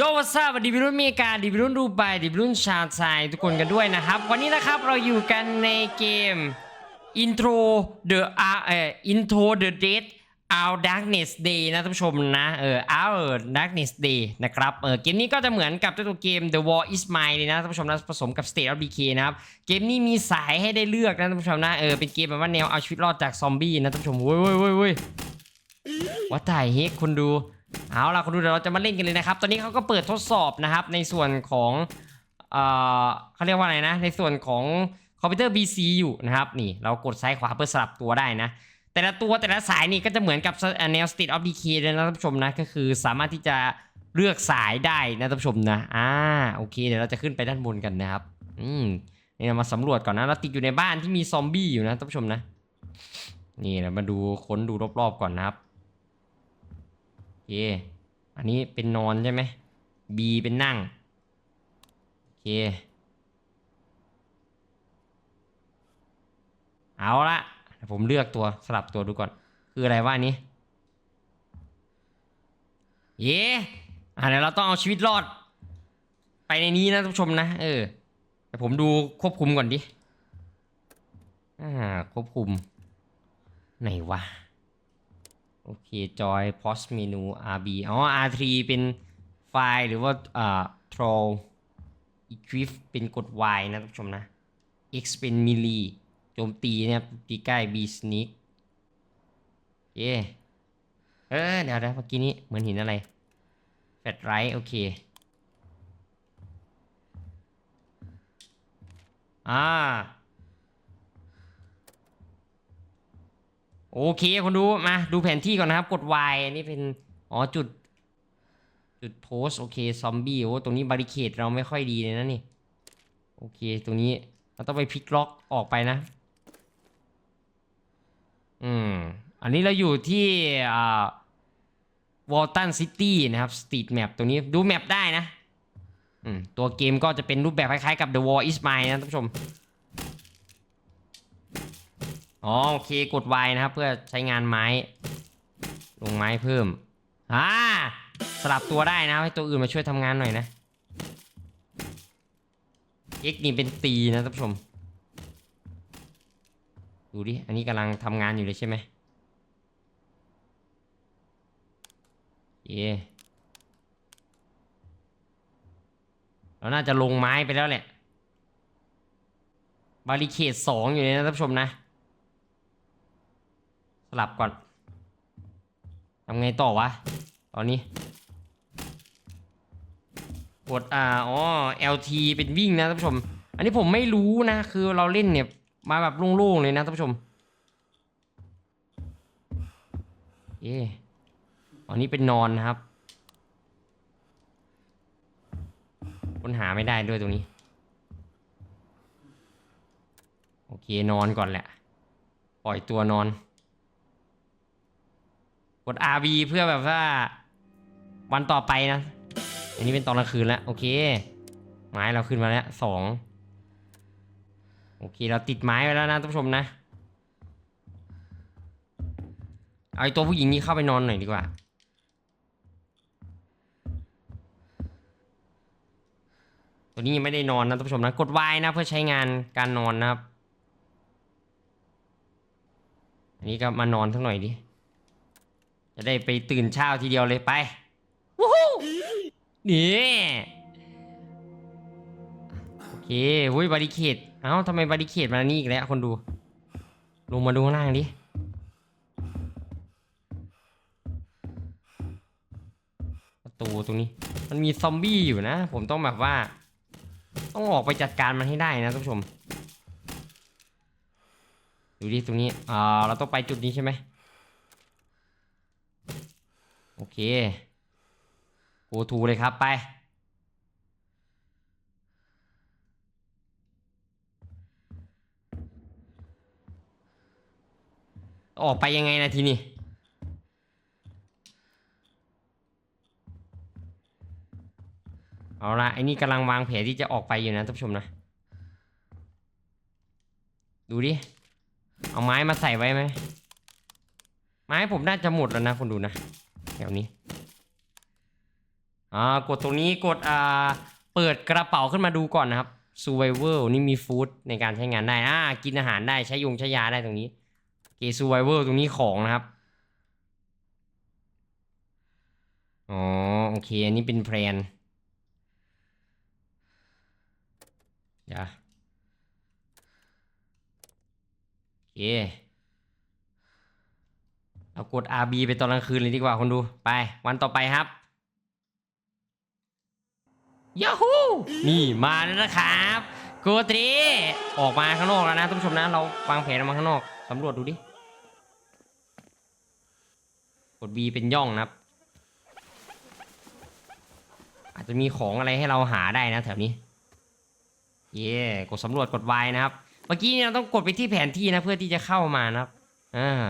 โยวัสวัสดีพี่รุ่นเมกาดีพี่รุ่นดูไบดีพี่รุ่นชาวไทยทุกคนกันด้วยนะครับ วันนี้นะครับเราอยู่กันในเกม Intro the uh, เอ่อ Intro the Dead Our Darkness Day นะท่านผู้ชมนะเออ Our Darkness Day นะครับเออเกมนี้ก็จะเหมือนกับเจ้าตัวเกม The War is Mine เลยนะท่านผู้ชมนะผสมกับ State of Decay นะครับ เกมนี้มีสายให้ได้เลือกนะท่านผู้ชมนะเออเป็นเกมแบบว่าแนวเอาชีวิตรอดจากซอมบี้นะท่านผู้ชมเว้ยเว้ยเว้ยว้ยวัดถ่ายเฮกคนดู เอาล่ะคนดูเดี๋ยวเราจะมาเล่นกันเลยนะครับ ตอนนี้เขาก็เปิดทดสอบนะครับ ในส่วนของเอ่อเขาเรียกว่าอะไรนะ ในส่วนของคอมพิวเตอร์ BC อยู่นะครับ นี่เรากดซ้ายขวาเพื่อสลับตัวได้นะ แต่ละตัวแต่ละสายนี่ก็จะเหมือนกับแนว State of Decay เลยนะท่านผู้ชมนะ ก็คือสามารถที่จะเลือกสายได้นะท่านผู้ชมนะ อ่า โอเค เดี๋ยวเราจะขึ้นไปด้านบนกันนะครับ อืม นี่เรามาสำรวจก่อนนะ เราติดอยู่ในบ้านที่มีซอมบี้อยู่นะท่านผู้ชมนะ นี่เรามาดูค้นดูรอบๆก่อนนะครับ เค อันนี้เป็นนอนใช่ไหม B เป็นนั่ง โอเค เอาละผมเลือกตัวสลับตัวดูก่อน คืออะไรวะอันนี้ เย้อะเดี๋ยวเราต้องเอาชีวิตรอด ไปในนี้นะท่านผู้ชมนะ เออ แต่ผมดูควบคุมก่อนดิ อ่า ควบคุม ไหนวะ โอเคจอย post menu rb อ๋อ r3 เป็นไฟล์หรือว่าอ่า troll equip เป็นกด y นะท่านผู้ชมนะ x เป็น melee โจมตีเนี่ยตีใกล้ b sneak โอเคเออเดี๋ยวเดี๋ยวเมื่อกี้นี้เหมือนเห็นอะไรแฟลชไรท์โอเคอ่า โอเคคนดูมาดูแผนที่ก่อนนะครับ กด Y อันนี้เป็น อ๋อจุด จุดโพสโอเคซอมบี้โอ้ตรงนี้บาริเคดเราไม่ค่อยดีเลยนะนี่ โอเคตรงนี้เราต้องไปพลิกล็อกออกไปนะ อืม อันนี้เราอยู่ที่อ่าวอลตันซิตี้นะครับสตรีทแมปตรงนี้ดูแมปได้นะ อืม ตัวเกมก็จะเป็นรูปแบบคล้ายๆกับ The War is Mine นะท่านผู้ชม อ๋อโอเคกด Y นะครับ เพื่อใช้งานไม้ ลงไม้เพิ่มอ่าสลับตัวได้นะให้ตัวอื่นมาช่วยทำงานหน่อยนะ X นี่เป็นตีนะท่านผู้ชม ดูดิ อันนี้กำลังทำงานอยู่เลยใช่ไหมเย่เราน่าจะลงไม้ไปแล้วแหละ บาริเคดสองอยู่เลยนะท่านผู้ชมนะ สลับก่อนทำไงต่อวะ ตอนนี้กดอ่าอ๋อ LT เป็นวิ่งนะท่านผู้ชม อันนี้ผมไม่รู้นะ คือเราเล่นเนี่ย มาแบบโล่งๆเลยนะท่านผู้ชมเย่อันนี้เป็นนอนนะครับค้นหาไม่ได้ด้วยตรงนี้ โอเคนอนก่อนแหละ ปล่อยตัวนอน กด RV เพื่อแบบว่า วันต่อไปนะ อันนี้เป็นตอนกลางคืนแล้ว โอเค ไม้เราขึ้นมาแล้วสองโอเค เราติดไม้ไว้แล้วนะท่านผู้ชมนะ เอาไอตัวผู้หญิงนี้เข้าไปนอนหน่อยดีกว่า ตัวนี้ยังไม่ได้นอนนะท่านผู้ชมนะ กด Y นะเพื่อใช้งานการนอนนะครับ อันนี้ก็มานอนสักหน่อยดิ จะได้ไปตื่นเช้าทีเดียวเลยไปวู้ฮู้นี่โอเคหุ้ยบาริเคดเอ้าทำไมบาริเคดมานี่อีกแล้วคนดู ลงมาดูข้างล่างดิประตูตรงนี้ มันมีซอมบี้อยู่นะ ผมต้องแบบว่า ต้องออกไปจัดการมันให้ได้นะท่านผู้ชมดูดิตรงนี้อ่าเราต้องไปจุดนี้ใช่ไหม โอเคโกทูเลยครับไป ออกไปยังไงนะทีนี้เอาละไอ้นี่กำลังวางแผนที่จะออกไปอยู่นะท่านผู้ชมนะ ดูดิ เอาไม้มาใส่ไว้ไหม ไม้ผมน่าจะหมดแล้วนะคุณดูนะ แถวนี้อ่ากดตรงนี้กดอ่าเปิดกระเป๋าขึ้นมาดูก่อนนะครับ survival นี่มีฟู้ดในการใช้งานได้อ่ากินอาหารได้ใช้ยงใช้ยาได้ตรงนี้เก survival ตรงนี้ของนะครับอ๋อโอเคอันนี้เป็นแพลนเดี๋ยวโอเค เอากด RB ไปตอนกลางคืนเลยดีกว่าคนดูไป วันต่อไปครับย a ฮูนี่มาแล้วนะครับโกตรีออกมาข้างนอกแล้วนะท่านผู้ชมนะ เราวางแผนออกมาข้างนอกสำรวจดูดิ กด B เป็นย่องนะครับ อาจจะมีของอะไรให้เราหาได้นะแถวนี้ เย่กดสำรวจกด Y นะครับ เมื่อกี้เนี่ยเราต้องกดไปที่แผนที่นะเพื่อที่จะเข้ามานะครับอ่า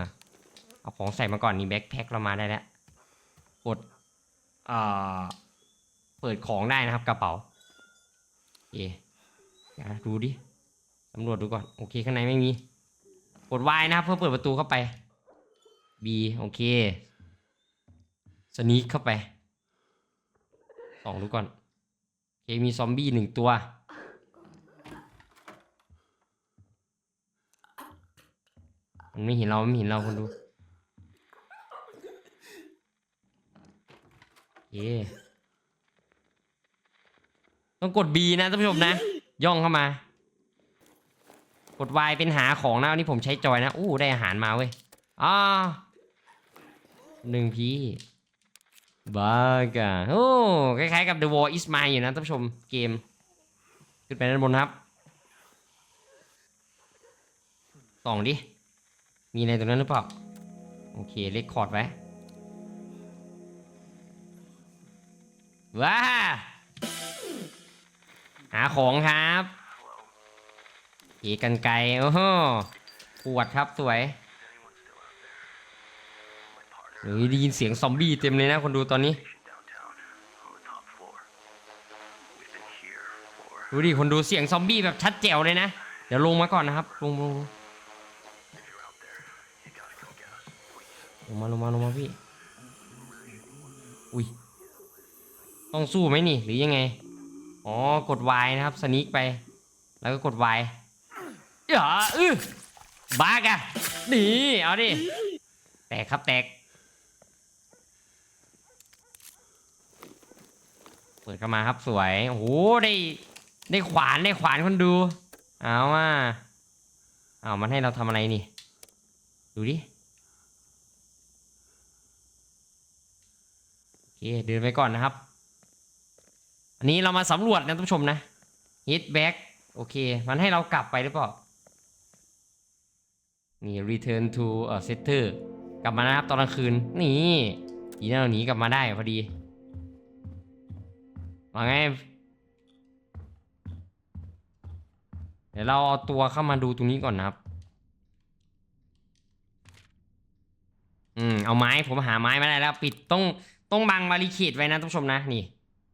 เอาของใส่มาก่อนนี่แบ็คแพ็คเรามาได้แล้วกดเอ่อเปิดของได้นะครับกระเป๋าเย่เดี๋ยวดูดิสำรวจดูก่อนโอเคข้างในไม่มีกด Y นะครับเพื่อเปิดประตูเข้าไป B โอเคสนีคเข้าไปสองดูก่อนโอเคมีซอมบี้หนึ่งตัวมันไม่เห็นเราไม่เห็นเราคนดู เย่ต้องกด B นะท่านผู้ชมนะ ย่องเข้ามา กด Y เป็นหาของนะอันนี้ผมใช้จอยนะอู้ได้อาหารมาเว้ยอ่าหนึ่งพีบ้ากะโอ้คล้ายๆกับ The War is Mine อยู่นะท่านผู้ชมเกม ขึ้นไปด้านบนครับส่องดิ มีอะไรตรงนั้นหรือเปล่า โอเคเลคคอร์ดไว้ ว้าหาของครับเอกันไกลโอ้โหปวดครับสวยเฮ้ยได้ยินเสียงซอมบี้เต็มเลยนะคนดูตอนนี้ดูดิคนดูเสียงซอมบี้แบบชัดแจ๋วเลยนะ เดี๋ยวลงมาก่อนนะครับ ลงลงลงมาลงมาลงมาพี่ อุ้ย ต้องสู้ไหมนี่หรือยังไง อ๋อ กด Y นะครับ สนิกไป แล้วก็กด Y อย่าอือบากอะนี่เอาดิ แตกครับแตก เปิดเข้ามาครับสวย โอ้โห ได้ ได้ขวานได้ขวานคนดู เอาว่าเอามันให้เราทำอะไรนี่ ดูดิโอเคเดินไปก่อนนะครับ อันนี้เรามาสำรวจนะท่านผู้ชมนะ hit back โอเค มันให้เรากลับไปหรือเปล่า นี่ return to เอ่อ setter กลับมานะครับตอนกลางคืน นี่ทีนั้นเราหนีกลับมาได้พอดีว่าไง เดี๋ยวเราเอาตัวเข้ามาดูตรงนี้ก่อนนะครับ อืม เอาไม้ผมหาไม้มาได้แล้ว ปิดต้องต้องบังบาริเคดไว้นะท่านผู้ชมนะ นี่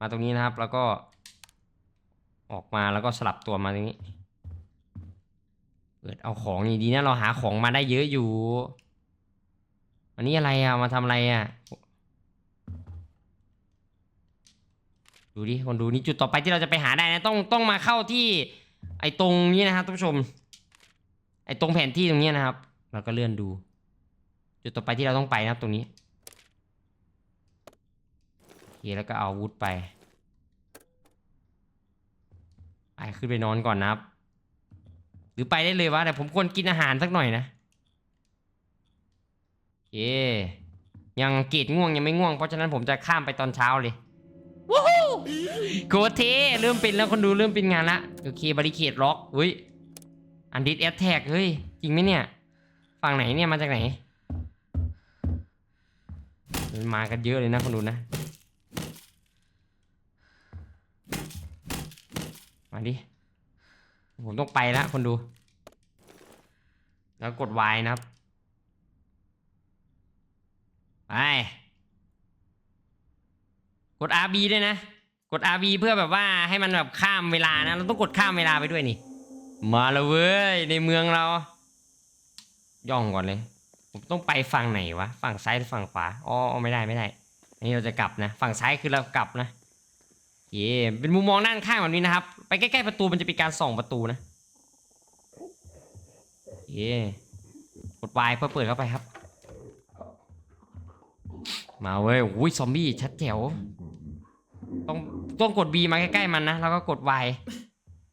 มาตรงนี้นะครับ แล้วก็ ออกมาแล้วก็สลับตัวมาตรงนี้ เปิดเอาของนี่ดีนะเราหาของมาได้เยอะอยู่ อันนี้อะไรอะ มาทำอะไรอะ ดูดิคนดูนี่จุดต่อไปที่เราจะไปหาได้นะ ต้องต้องมาเข้าที่ ไอ้ตรงนี้นะครับท่านผู้ชม ไอ้ตรงแผนที่ตรงนี้นะครับ เราก็เลื่อนดู จุดต่อไปที่เราต้องไปนะครับตรงนี้โอเคแล้วก็เอาอาวุธไป ไป ขึ้นไปนอนก่อนนะครับ หรือไปได้เลยวะแต่ผมควรกินอาหารสักหน่อยนะโอเคยังกรดง่วงยังไม่ง่วงเพราะฉะนั้นผมจะข้ามไปตอนเช้าเลยวู้ฮู้โคเทเริ่มเป็นแล้วคนดูเริ่มเป็นงานละโอเคบริเคดล็อกเฮ้ยอันดิสแอตแทกเฮ้ยจริงไหมเนี่ยฝั่งไหนเนี่ยมาจากไหน มากันเยอะเลยนะคนดูนะ มาดิ ผมต้องไปแล้วคนดู แล้วกด Y นะครับ ไป กด RB ด้วยนะ กด RB เพื่อแบบว่าให้มันแบบข้ามเวลานะ เราต้องกดข้ามเวลาไปด้วยนี่ มาแล้วเว้ย ในเมืองเรา ย่องก่อนเลย ผมต้องไปฝั่งไหนวะ ฝั่งซ้ายหรือฝั่งขวา อ๋อ ไม่ได้ไม่ได้ อันนี้เราจะกลับนะ ฝั่งซ้ายคือเรากลับนะ เย่เป็นมุมมองด้านข้างแบบนี้นะครับ ไปใกล้ๆประตูมันจะเป็นการส่องประตูนะเย่กดวายเพื่อเปิดเข้าไปครับ มาเว้ยอุ้ยซอมบี้ชัดแจ๋วต้องต้องกด B มาใกล้ๆมันนะแล้วก็กด Y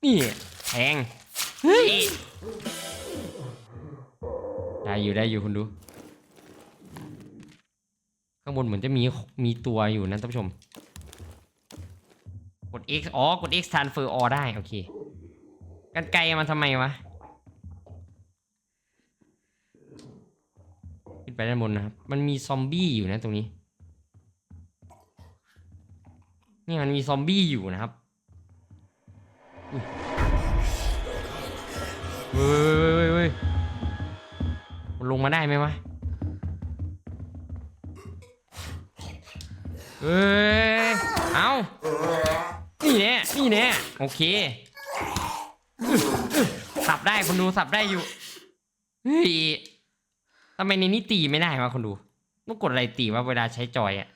นี่แทงเฮ้ยได้อยู่ได้อยู่คุณดูข้างบนเหมือนจะมีมีตัวอยู่นะท่านผู้ชม กด X อ๋อ กด X transfer all ได้ โอเค กันไกลมันทำไมวะ ขึ้นไปด้านบนนะครับ มันมีซอมบี้อยู่นะตรงนี้ นี่มันมีซอมบี้อยู่นะครับอุ๊ยเว้ยเว้ยเว้ยเว้ยมันลงมาได้ไหมวะเอ้ย เอา นี่แน่นี่แน่โอเคสับได้คนดูสับได้อยู่เฮ้ยทำไมในนี้ตีไม่ได้วะคนดูต้องกดอะไรตีวะเวลาใช้จอยอะ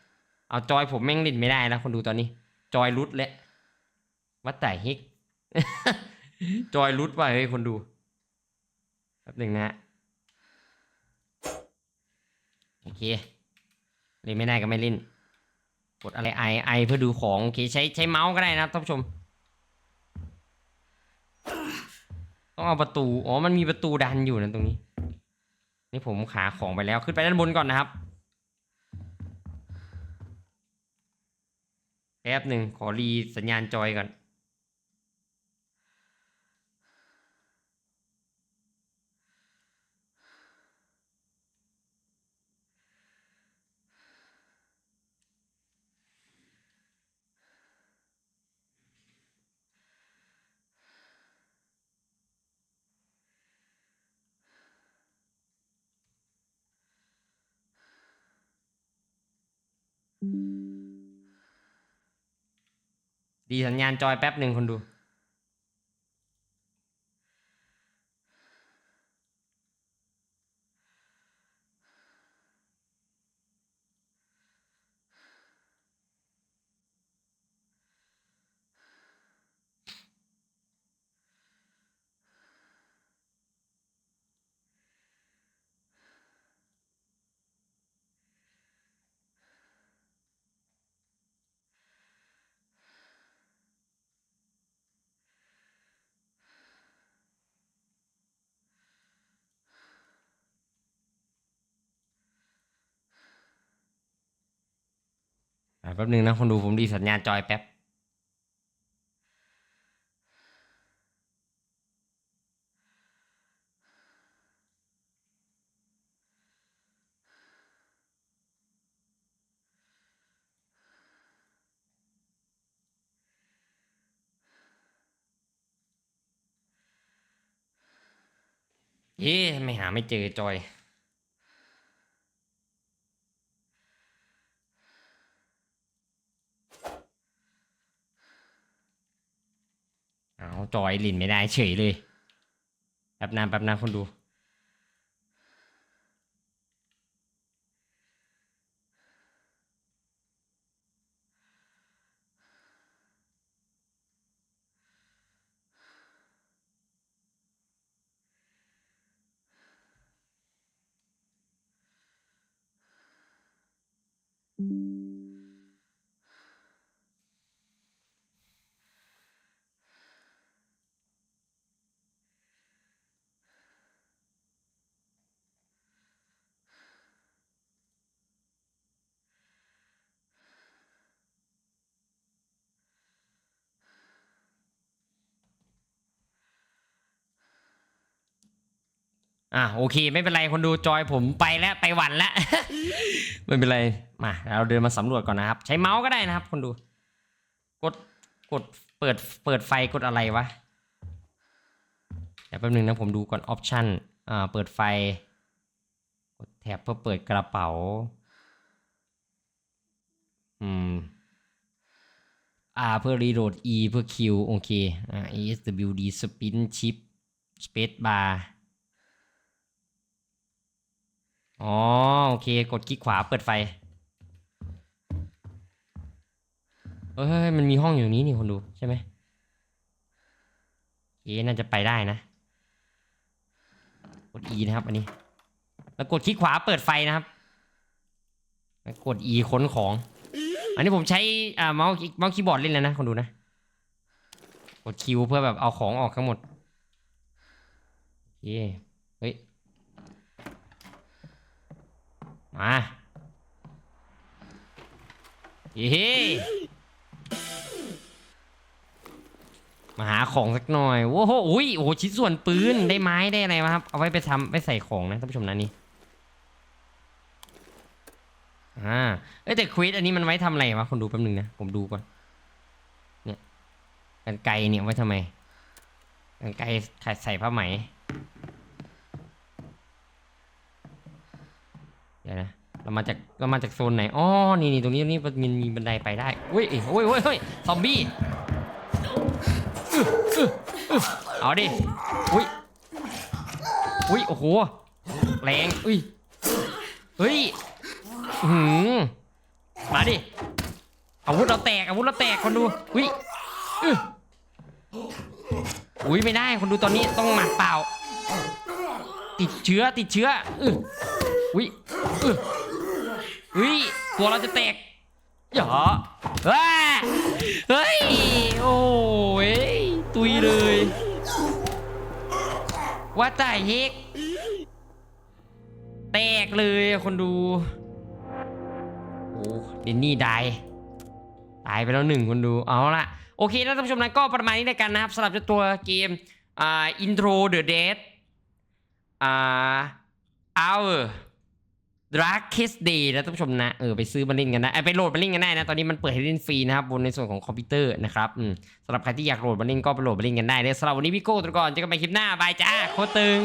เอาจอยผมแม่งเล่นไม่ได้แล้วคนดูตอนนี้ จอยรุดแล้ววัดแต่ฮิกจอยรุดว่ะเฮ้ยคนดูแป๊บหนึ่งนะฮะโอเคเล่นไม่ได้ก็ไม่เล่น ดอะไรไอไอเพื่อดูของโอเคใช้ใช้เมาส์ก็ได้นะท่านผู้ชม ต้องเอาประตู อ๋อ มันมีประตูดันอยู่นะตรงนี้ นี่ผมขาของไปแล้วขึ้นไปด้านบนก่อนนะครับแป๊บหนึ่งขอรีสัญญาณจอยก่อน ดีสัญญาณจอยแป๊บหนึ่งคนดู แป๊บหนึ่งนะคนดูผมดีสัญญาณจอยแป๊บเอ๊ะไม่หาไม่เจอจอย เอาจอยลินไม่ได้เฉยเลยแป๊บนานแป๊บนานคนดู อะโอเค ไม่เป็นไรคนดูจอยผมไปแล้วไปหวันแล้ว ไม่เป็นไรมาเราเดินมาสำรวจก่อนนะครับ ใช้เมาส์ก็ได้นะครับ คนดู กดกดเปิดเปิดไฟกดอะไรวะเดี๋ยวแป๊บนึงนะผมดูก่อนออปชั่นอ่าเปิดไฟ กดแท็บเพื่อเปิดกระเป๋า อืม R เพื่อ reload E เพื่อ Q โอเคอ่า ESWD spin shift space bar อ๋อโอเค กดคลิกขวาเปิดไฟเอ้ยมันมีห้องอยู่นี้นี่คนดูใช่ไหมเอ๊น่าจะไปได้นะ กด E นะครับ อันนี้ แล้วกดคลิกขวาเปิดไฟนะครับแล้วกด E ค้นของ อันนี้ผมใช้อ่าเมาส์เมาส์คีย์บอร์ดเล่นแล้วนะคนดูนะ กดคิวเพื่อแบบเอาของออกทั้งหมดโอเคเฮ้ย มาเย้มาหาของสักหน่อยโว้โหอุ้ยโอ้โหชิ้นส่วนปืนได้ไม้ได้อะไรมาครับ เอาไว้ไปทำไปใส่ของนะท่านผู้ชมนะนี่อ่าเอ้แต่ควิสอันนี้มันไว้ทำอะไรวะคนดูแป๊บนึงนะผมดูก่อนเนี่ยกันไกรเนี่ยไว้ทำไมกันไกรใส่ผ้าไหม เดี๋ยวนะเรามาจากเรามาจากโซนไหนอ๋อนี่นี่ตรงนี้นี่มันมีบันไดไปได้อุ้ยเอ้ยโอ้ยโอ้ยโอ้ยซอมบี้อื้ออื้ออื้อเอาดิอุ้ยอุ้ยโอ้โหแรงอุ้ยเฮ้ยหืมมาดิอาวุธเราแตกอาวุธเราแตกคนดูอุ้ยอุ้ยไม่ได้คนดูตอนนี้ต้องหมัดเปล่า ติดเชื้อติดเชื้ออ อุ้ยอุ้ยตัวเราจะแตกอย่าว้าเฮ้ย โอ้ย ตุยเลย ว่าแต่เฮกแตกเลยคนดู โอ้เดนนี่ตาย ตายไปแล้วหนึ่งคนดู เอาละโอเคนะท่านผู้ชมนะก็ประมาณนี้แล้วกันนะครับสำหรับตัวเกมอ่า Intro the Dead อ่า ดรากคิสเดย์นะท่านผู้ชมนะเออไปซื้อมาเล่นกันนะเอ้ไปโหลดมาเล่นกันได้นะตอนนี้มันเปิดให้เล่นฟรีนะครับบนในส่วนของคอมพิวเตอร์นะครับอืมสำหรับใครที่อยากโหลดมาเล่นก็ไปโหลดมาเล่นกันได้เลยสำหรับวันนี้พี่โก้ตัวก่อนเจอกันใหม่คลิปหน้าบายจ้าโคตรตึง